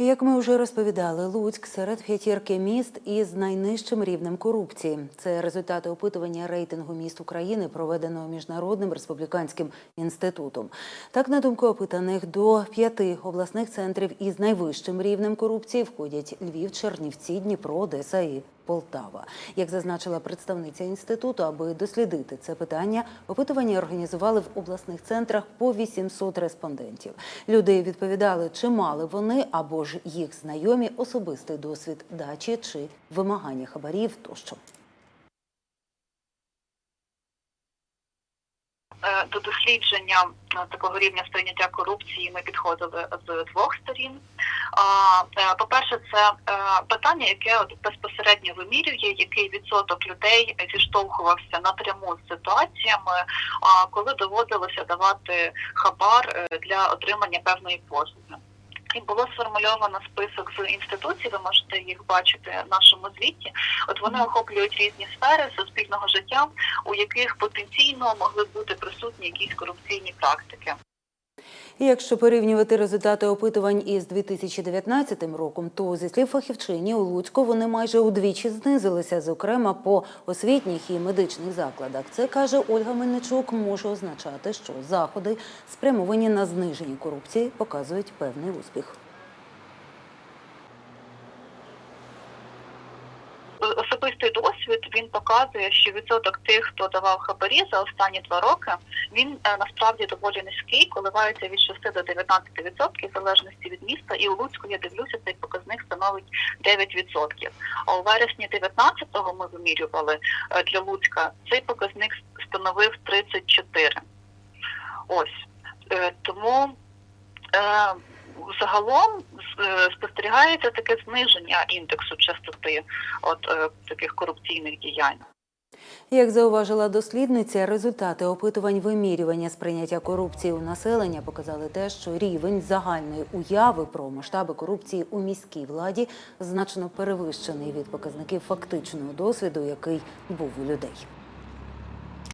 Як ми вже розповідали, Луцьк серед п'ятірки міст із найнижчим рівнем корупції. Це результати опитування рейтингу міст України, проведеного міжнародним республіканським інститутом. Так, на думку опитаних, до п'яти обласних центрів із найвищим рівнем корупції входять Львів, Чернівці, Дніпро, Одеса і Полтава. Як зазначила представниця інституту, аби дослідити це питання, опитування організували в обласних центрах по 800 респондентів. Люди відповідали, чи мали вони або ж їх знайомі особистий досвід дачі чи вимагання хабарів тощо. Е, До дослідження е, такого рівня сприйняття корупції ми підходили з двох сторін. Е, По-перше, це питання, яке безпосередньо вимірює, який відсоток людей зіштовхувався напряму з ситуаціями, коли доводилося давати хабар для отримання певної послуги. І було сформульовано список з інституцій, ви можете їх бачити в нашому звіті. От вони охоплюють різні сфери суспільного життя, у яких потенційно могли бути присутні якісь корупційні практики. Якщо порівнювати результати опитувань із 2019 роком, то зі слів фахівчині у Луцьку вони майже удвічі знизилися, зокрема по освітніх і медичних закладах. Це каже Ольга Мельничук, може означати, що заходи, спрямовані на зниження корупції, показують певний успіх. Особистий досвід він показує, що відсоток тих, хто давав хабарі за останні два роки, він е, насправді доволі низький, коливається від 6 до 19 відсотків в залежності від міста. І у Луцьку я дивлюся, цей показник становить 9 відсотків. А у вересні 19-го ми вимірювали е, для Луцька цей показник становив 34. Ось Е, тому. Загалом спостерігається таке зниження індексу частоти от е, таких корупційних діянь. Як зауважила дослідниця, результати опитувань вимірювання сприйняття корупції у населення показали те, що рівень загальної уяви про масштаби корупції у міській владі значно перевищений від показників фактичного досвіду, який був у людей.